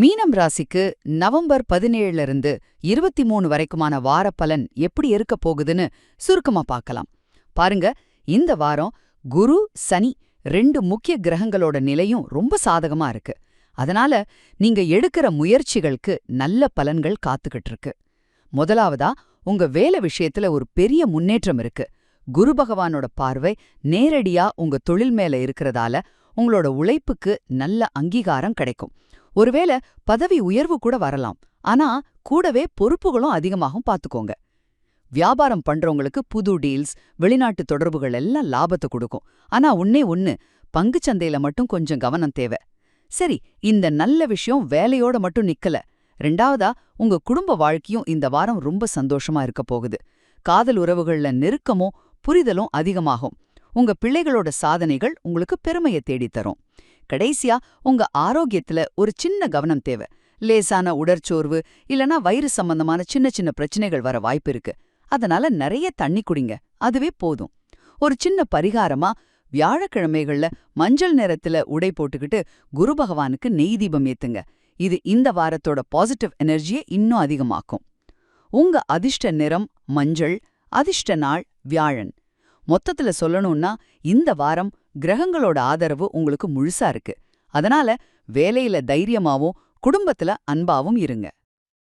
மீனம் ராசிக்கு நவம்பர் பதினேழுல இருந்து இருபத்தி மூணு வரைக்குமான வார பலன் எப்படி இருக்க போகுதுன்னு சுருக்கமா பார்க்கலாம். பாருங்க இந்த வாரம் குரு சனி ரெண்டு முக்கிய கிரகங்களோட நிலையும் ரொம்ப சாதகமா இருக்கு. அதனால நீங்க எடுக்கிற முயற்சிகளுக்கு நல்ல பலன்கள் காத்துக்கிட்டு இருக்கு. முதலாவதா உங்க வேலை விஷயத்துல ஒரு பெரிய முன்னேற்றம் இருக்கு. குரு பகவானோட பார்வை நேரடியா உங்க தொழில் மேல இருக்கிறதால உங்களோட உழைப்புக்கு நல்ல அங்கீகாரம் கிடைக்கும். ஒருவேளை பதவி உயர்வு கூட வரலாம். ஆனா கூடவே பொறுப்புகளும் அதிகமாகும் பாத்துக்கோங்க. வியாபாரம் பண்றவங்களுக்கு புது டீல்ஸ் வெளிநாட்டு தொடர்புகள் எல்லாம் லாபத்தை கொடுக்கும். ஆனா ஒன்னே ஒன்னு பங்குச்சந்தையில மட்டும் கொஞ்சம் கவனம் தேவை. சரி இந்த நல்ல விஷயம் வேலையோட மட்டும் நிக்கல. ரெண்டாவதா உங்க குடும்ப வாழ்க்கையும் இந்த வாரம் ரொம்ப சந்தோஷமா இருக்க போகுது. காதல் உறவுகள்ல நெருக்கமும் புரிதலும் அதிகமாகும். உங்க பிள்ளைகளோட சாதனைகள் உங்களுக்கு பெருமையை தேடித் தரும் கடைசியா உங்க ஆரோக்கியத்துல ஒரு சின்ன கவனம் தேவை. லேசான உடற்சோர்வு இல்லனா வயிறு சம்பந்தமான சின்ன சின்ன பிரச்சனைகள் வர வாய்ப்பு இருக்கு. அதனால நிறைய தண்ணி குடிங்க. அதுவே போதும். ஒரு சின்ன பரிகாரமா வியாழக்கிழமைகள்ல மஞ்சள் நிறத்துல உடை போட்டுக்கிட்டு குரு பகவானுக்கு நெய் தீபம் ஏத்துங்க. இது இந்த வாரத்தோட பாசிட்டிவ் எனர்ஜியை இன்னும் அதிகமாக்கும். உங்க அதிர்ஷ்ட நிறம் மஞ்சள் அதிர்ஷ்ட நாள் வியாழன். மொத்தத்துல சொல்லணும்னா இந்த வாரம் கிரகங்களோட ஆதரவு உங்களுக்கு முழுசா இருக்கு. அதனால வேலையில தைரியமாவும் குடும்பத்துல அன்பாவும் இருங்க.